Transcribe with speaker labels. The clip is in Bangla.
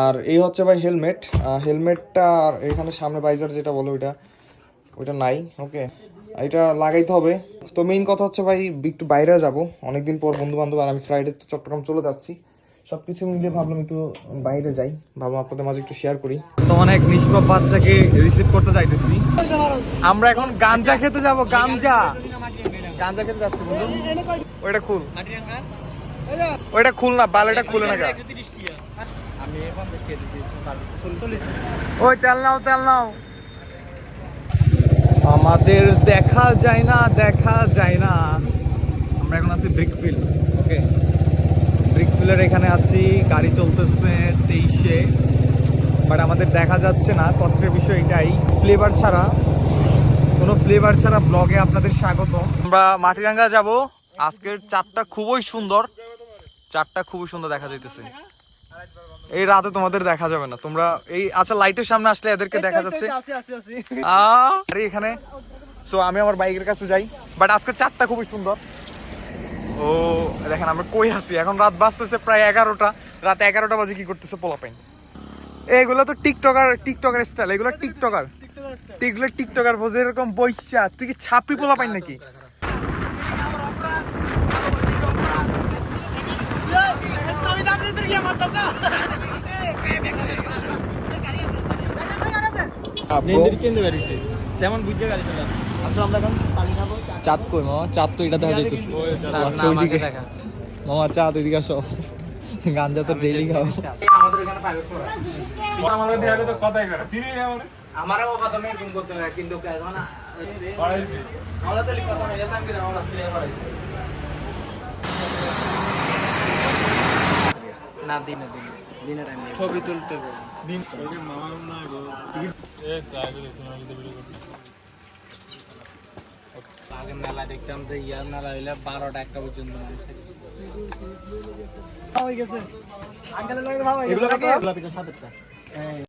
Speaker 1: আর এই হচ্ছে ভাই হেলমেট। হেলমেটটা আর এখানে সামনে বাইজার যেটা বলো ওইটা ওইটা নাই ওকে এটা লাগাইতে হবে। তো মেইন কথা হচ্ছে ভাই একটু বাইরে যাব। অনেকদিন পর বন্ধু বান্ধব আর আমি ফ্রাইডে চট্টগ্রাম চলে যাচ্ছি। সব কিছু মিলিয়ে ভাবলাম একটু বাইরে যাই। ভাবলাম আপনাদের মাঝে একটু শেয়ার করি। তো অনেক নিষ্পাপ বাচ্চাকে রিসিভ করতে যাইতেছি। আমরা এখন গাঞ্জা খেতে যাব গাঞ্জা। গাঞ্জা খেতে যাচ্ছি বন্ধু। ওইটা খুল। ওইটা খুল না বালেটা খুলে না গা।
Speaker 2: 130 টিয়া আমি 50 টিয়া দিছি 40
Speaker 1: ওই তেল নাও তেল নাও। আমাদের দেখা যায় না দেখা যায় না। আমরা এখন আছি ব্রিকফিল্ড ওকে ব্রিকফিল্ডের এখানে আছি গাড়ি চলতেছে তেইশে। বাট আমাদের দেখা যাচ্ছে না কষ্টের বিষয় এটাই। ফ্লেভার ছাড়া কোনো ফ্লেভার ছাড়া ব্লগে আপনাদের স্বাগত আমরা মাটিরাঙ্গা যাব। আজকের চারটা খুবই সুন্দর। চারটা খুবই সুন্দর দেখা যাইতেছে। এই রাতে তোমাদের দেখা যাবে না। তোমরা এই আচ্ছা লাইটের সামনে আসলে এদেরকে দেখা যাচ্ছে। আরে এখানে সো আমি আমার বাইকের কাছে যাই। বাট আজকে চারটা খুবই সুন্দর। ও দেখেন আমরা কই আছি? এখন রাত বাজতেছে প্রায় এগারোটা। রাত এগারোটা বাজে কি করতেছে পোলাপাইন। এগুলো তো টিকটকার টিকটকার স্টাইল এগুলো টিকটকার। এগুলো টিকটকার বোঝে এরকম বৈশা। তুই কি ছাপড়ি পোলাপাইন নাকি?
Speaker 2: তেমন বুঝতে গাড়ি চলা আসলে আমরা এখন পানি খাব
Speaker 1: চাঁদ কই মামা চাঁদ তো এটা দেখা যাইতেছে। আচ্ছা ওইদিকে। মামা চাঁদ ওইদিকে আসো। গাঞ্জা তো ডেইলি খাও
Speaker 2: আমাদের এখানে প্রাইভেট করা
Speaker 3: আমার দেয়া তো কথাই করে চিনি না আমার
Speaker 2: আমারও করতে হয় কিন্তু এখন আমরা তো কথা আমরা করাই না দিনে দিনে। দিনে টাইম ছবি তুলতে
Speaker 3: দিন মামা না গো এ ট্রাই করে সিনেমা ভিডিও করতে।
Speaker 2: আগে মেলা দেখতাম যে ইয়ার মেলা হইলে বারোটা একটা পর্যন্ত মানুষ থাকে
Speaker 1: এগুলো